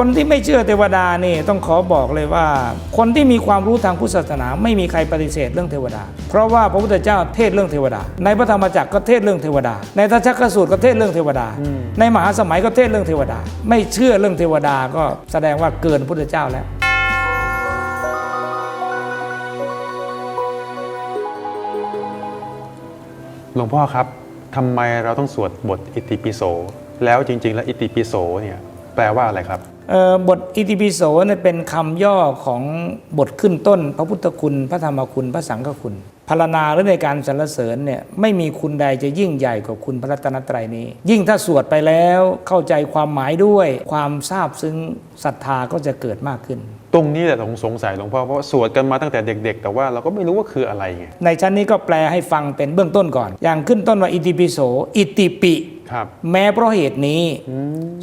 คนที่ไม่เชื่อเทวดานี่ต้องขอบอกเลยว่า คนที่มีความรู้ทางพุทธศาสนา ไม่มีใครปฏิเสธเรื่องเทวดา เพราะว่าพระพุทธเจ้าเทศน์เรื่องเทวดา ในพระธรรมจักรก็เทศน์เรื่องเทวดา ในทัชชคสูตรก็เทศน์เรื่องเทวดา ในมหาสมัยก็เทศน์เรื่องเทวดา ไม่เชื่อเรื่องเทวดาก็แสดงว่าเกินพุทธเจ้าแล้วหลวงพ่อครับทำไมเราต้องสวดบทอิติปิโส แล้วจริง ๆ แล้วอิติปิโสเนี่ยแปลว่าอะไรครับเอ่อ บทอิติปิโสเนี่ยเป็นคำย่อของบทขึ้นต้น พระพุทธคุณ พระธรรมคุณ พระสังฆคุณพรรณนาหรือในการสรรเสริญเนี่ยไม่มีคุณใดจะยิ่งใหญ่กว่าคุณพระรัตนตรัยนี้ ยิ่งถ้าสวดไปแล้วเข้าใจความหมายด้วย ความซาบซึ้งศรัทธาก็จะเกิดมากขึ้น ตรงนี้แหละผมสงสัยหลวงพ่อเพราะว่าสวดกันมาตั้งแต่เด็ก ๆ แต่ว่าเราก็ไม่รู้ว่าคืออะไรไงในชั้นนี้ก็แปลให้ฟังเป็นเบื้องต้นก่อน อย่างขึ้นต้นว่าอิติปิโสอิติปิครับ แม้เพราะเหตุนี้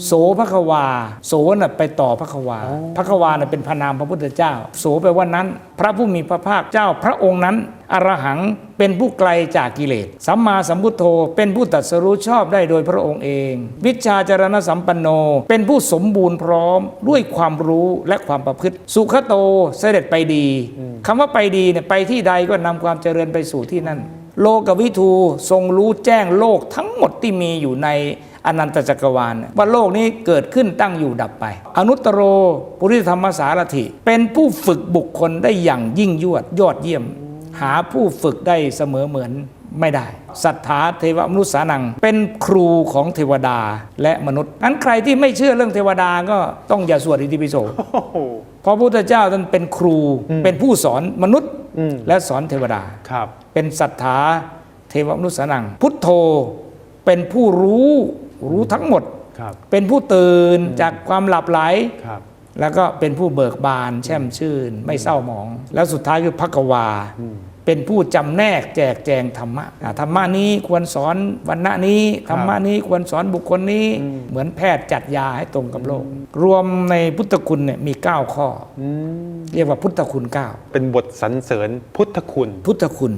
โสภควา โสน่ะไปต่อภควาภควาน่ะเป็นพระนามพระพุทธเจ้า โสแปลว่านั้น พระผู้มีพระภาคเจ้าพระองค์นั้นอรหังเป็นผู้ไกลจากกิเลส สัมมาสัมพุทโธ เป็นผู้ตรัสรู้ชอบได้โดยพระองค์เอง วิชาจารณสัมปันโน เป็นผู้สมบูรณ์พร้อมด้วยความรู้และความประพฤติ สุขโตเสด็จไปดีคำว่าไปดีเนี่ยไปที่ใดก็นำความเจริญไปสู่ที่นั่น โลกวิทูทรงรู้แจ้งโลกทั้งหมดที่มีอยู่ในอนันตจักรวาลว่าโลกนี้เกิดขึ้นตั้งอยู่ดับไป อนุตตรโรปุริธรรมสารถิ เป็นผู้ฝึกบุคคลได้อย่างยิ่งยวดยอดเยี่ยม หาผู้ฝึกได้เสมอเหมือน ไม่ได้ศรัทธาเทวมนุษย์สานัง เป็นครูของเทวดาและมนุษย์นั้นใครที่ไม่เชื่อเรื่องเทวดาก็ต้องอย่าสวดอิติปิโสโอ้โหเพราะพระพุทธเจ้าท่านเป็นครูเป็นผู้สอนมนุษย์อืมและสอนเทวดาครับเป็นศรัทธาเทวมนุษย์สานัง พุทโธเป็นผู้รู้รู้ทั้งหมดครับเป็นผู้ตื่นจากความหลับไหลครับแล้วก็เป็นผู้เบิกบานแช่มชื่น ไม่เศร้าหมอง แล้วสุดท้ายคือพักวา เป็นผู้จำแนกแจกแจงธรรมะอ่าธรรมะนี้ควรสอนวันณะนี้ธรรมะนี้ควรสอนบุคคลนี้ เหมือนแพทย์จัดยาให้ตรงกับโลกรวมในพุทธคุณเนี่ยมี 9 ข้ออเรียกว่าพุทธคุณ 9 เป็นบทสรรเสริญพุทธคุณ พุทธคุณ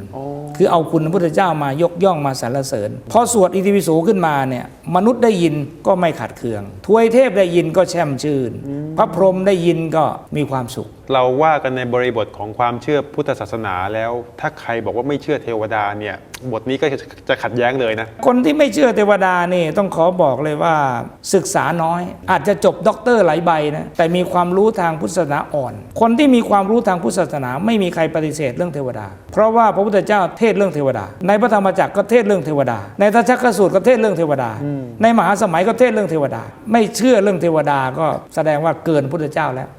คือเอาคุณพระพุทธเจ้ามายกย่องมาสรรเสริญ พอสวดอิติปิโสขึ้นมาเนี่ยมนุษย์ได้ยินก็ไม่ขัดเคืองทวยเทพได้ยินก็แช่มชื่น พระพรหมได้ยินก็มีความสุข เราว่ากันในบริบทของความเชื่อพุทธศาสนาแล้ว ถ้าใครบอกว่าไม่เชื่อเทวดาเนี่ยบทนี้ก็จะจะขัดแย้งเลยนะ คนที่ไม่เชื่อเทวดานี่ต้องขอบอกเลยว่าศึกษาน้อย อาจจะจบด็อกเตอร์หลายใบนะแต่มีความรู้ทางพุทธศาสนาอ่อน คนที่มีความรู้ทางพุทธศาสนาไม่มีใครปฏิเสธเรื่องเทวดา เพราะว่าพระพุทธเจ้าเทศน์เรื่องเทวดา ในพระธรรมจักรก็เทศน์เรื่องเทวดา ในทัชชคสูตรก็เทศน์เรื่องเทวดา ในมหาสมัยก็เทศน์เรื่องเทวดา ไม่เชื่อเรื่องเทวดาก็แสดงว่าเกินพุทธเจ้าแล้ว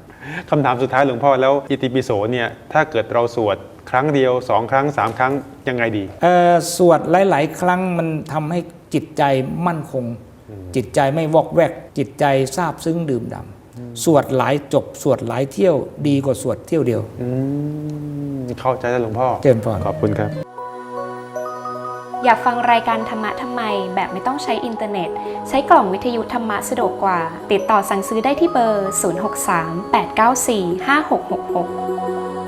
คำถามสุดท้ายหลวงพ่อแล้วอิติปิโสเนี่ยถ้าเกิดเราสวด ครั้งเดียวสองครั้งสามครั้งยังไงดีเอ่อสวดหลาย ๆ ครั้งมันทำให้จิตใจมั่นคง จิตใจไม่วอกแวก จิตใจซาบซึ้งดื่มด่ำสวดหลายจบ สวดหลายเที่ยวดีกว่าสวดเที่ยวเดียว อืมเข้าใจแล้วหลวงพ่อเจริญพร ขอบคุณครับ อยากฟังรายการธรรมะทำไม แบบไม่ต้องใช้อินเทอร์เน็ต ใช้กล่องวิทยุธรรมะสะดวกกว่า ติดต่อสั่งซื้อได้ที่เบอร์ 063 894 5666